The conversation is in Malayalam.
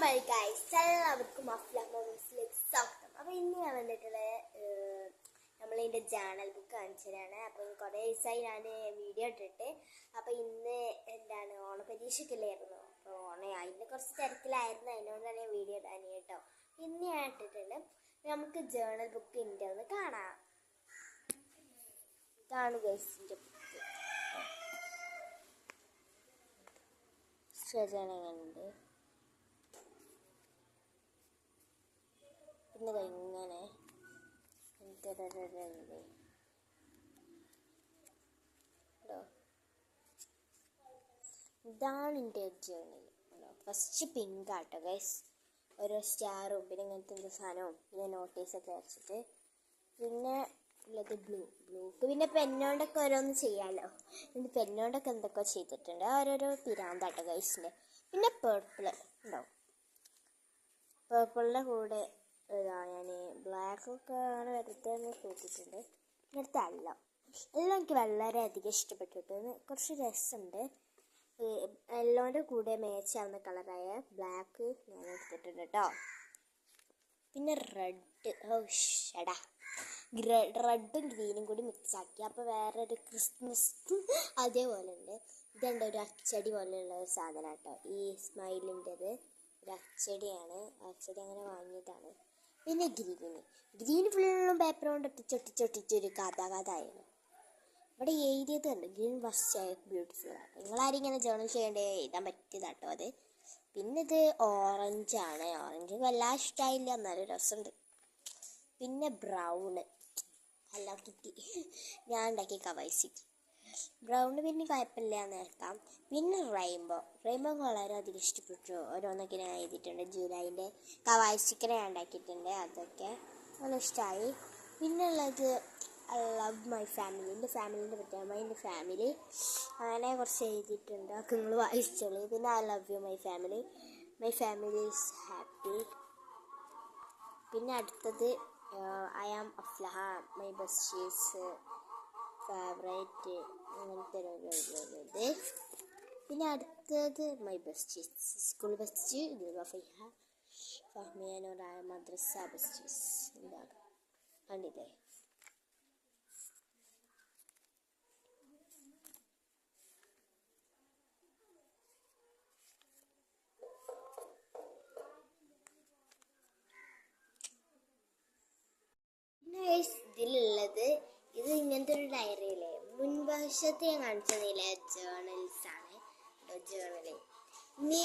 മൈ ഗൈസ് എല്ലാവർക്കും അഫ്ലമോസിലേക്ക് സ്വാഗതം. അപ്പോൾ ഇന്ന് ഞാൻ വന്നിട്ടുള്ളത് നമ്മളിതിന്റെ ജേണൽ ബുക്ക് കാണിച്ചതാണ്. അപ്പോൾ കുറേ ദിവസമായി ഞാൻ വീഡിയോ ഇട്ടിട്ട്. അപ്പോൾ ഇന്ന് എന്താണ് ഓണപരീക്ഷയ്ക്കല്ലായിരുന്നു അപ്പോൾ ഓണ അതിന്റെ കുറച്ച് തിരക്കിലായിരുന്നു. അതിനോടാണ് ഞാൻ വീഡിയോ ഇടാൻ കേട്ടോ. ഇന്ന് ഞാൻ ഇട്ടിട്ടുണ്ട് നമുക്ക് ജേണൽ ബുക്ക് ഉണ്ട് ഒന്ന് കാണാം. ഇതാണ് ഗൈസിന്റെ ബുക്ക് ശ്രജനങ്ങളുണ്ട് ഇങ്ങനെ. ണ്ടോ? ഇതാണ് എന്റെ journal first pink auto guys ഒരു സ്റ്റാറും പിന്നെ ഇങ്ങനത്തെ എന്ത് സാധനവും പിന്നെ നോട്ടീസൊക്കെ വരച്ചിട്ട് പിന്നെ ഉള്ളത് ബ്ലൂ ബ്ലൂക്ക് പിന്നെ പെന്നോണ്ടൊക്കെ ഓരോന്ന് ചെയ്യാമല്ലോ എന്നിട്ട് പെന്നോണ്ടൊക്കെ എന്തൊക്കെ ചെയ്തിട്ടുണ്ട്. ഓരോരോ പിരാന്താട്ടോ ഗൈസിന്റെ പിന്നെ പേർപ്പിൾ ഉണ്ടാവും പേർപ്പിളിന്റെ കൂടെ ഇതാ ഞാൻ ബ്ലാക്കൊക്കെ ആണ് ഒന്ന് കൂട്ടിയിട്ടുണ്ട് ഇങ്ങനത്തെ അല്ല എല്ലാം എനിക്ക് വളരെയധികം ഇഷ്ടപ്പെട്ടിട്ട് കുറച്ച് രസമുണ്ട്. എല്ലോന്റെ കൂടെ മേച്ചാവുന്ന കളറായ ബ്ലാക്ക് ഞാൻ എടുത്തിട്ടുണ്ട് കേട്ടോ. പിന്നെ റെഡ് ഓ ഷടാ. റെഡും ഗ്രീനും കൂടി മിക്സ് ആക്കി. അപ്പോൾ വേറൊരു ക്രിസ്മസ് അതേപോലെ ഉണ്ട് ഇതുണ്ട് ഒരു അച്ചടി പോലെയുള്ള ഒരു സാധനം കേട്ടോ ഈ സ്മൈലിന്റെത് ഒരു അച്ചടിയാണ്. അച്ചടി അങ്ങനെ വാങ്ങിയതാണ് പിന്നെ ഗ്രീന് ഗ്രീൻ ഫുള്ളും പേപ്പർ കൊണ്ട് ഒട്ടിച്ചൊട്ടിച്ചൊട്ടിച്ചൊരു കഥ കഥ ആയിരുന്നു ഇവിടെ എഴുതിയത് കണ്ട്? ഗ്രീൻ ഫസ്റ്റ് ബ്യൂട്ടിഫുൾ ആണ്. നിങ്ങളാരും ഇങ്ങനെ ജേണൽ ചെയ്യേണ്ടത് എഴുതാൻ പറ്റിയതാട്ടോ അത്. പിന്നെ ഇത് ഓറഞ്ച് ആണ്. ഓറഞ്ച് വല്ലാതെ ഇഷ്ടമായില്ല എന്നാലും രസമുണ്ട്. പിന്നെ ബ്രൗണ് ഹലോ കിട്ടി ഞാൻ ഉണ്ടാക്കിയ കവൈസി. ബ്രൗണ് പിന്നെ കുഴപ്പമില്ല എന്ന് കേൾക്കാം പിന്നെ റെയിൻബോ റെയിൻബോ വളരെയധികം ഇഷ്ടപ്പെട്ടു. ഓരോന്നൊക്കെ ഞാൻ എഴുതിയിട്ടുണ്ട്. ജൂലൈന്റെ കവായിസിക്കനെ ഞാൻ ഉണ്ടാക്കിയിട്ടുണ്ട്. അതൊക്കെ നല്ല ഇഷ്ടമായി. പിന്നെ ഉള്ളത് ഐ ലവ് മൈ ഫാമിലി എന്റെ ഫാമിലിന്റെ പ്രത്യേകമായി എന്റെ ഫാമിലി. അങ്ങനെ കുറച്ച് എഴുതിയിട്ടുണ്ട്. അതൊക്കെ നിങ്ങൾ വായിച്ചോളൂ. പിന്നെ I love you my family my family is happy പിന്നെ അടുത്തത് I am Aflaha my besties favourite അങ്ങനത്തെ ഇത് പിന്നെ അടുത്തത് my best school best Faiha ഫഹ്മിയനോടായ മദ്രസ ബെസ്റ്റ് എന്താണ്? കണ്ടില്ലേ പിന്നെ guys ഇതിലുള്ളത് ഇത് ഇങ്ങനത്തെ ഒരു ഡയറിയില്ലേ മുൻവശത്ത് കാണിച്ചത് ജേണൽസ് ആണ് ജേണൽ ഇനി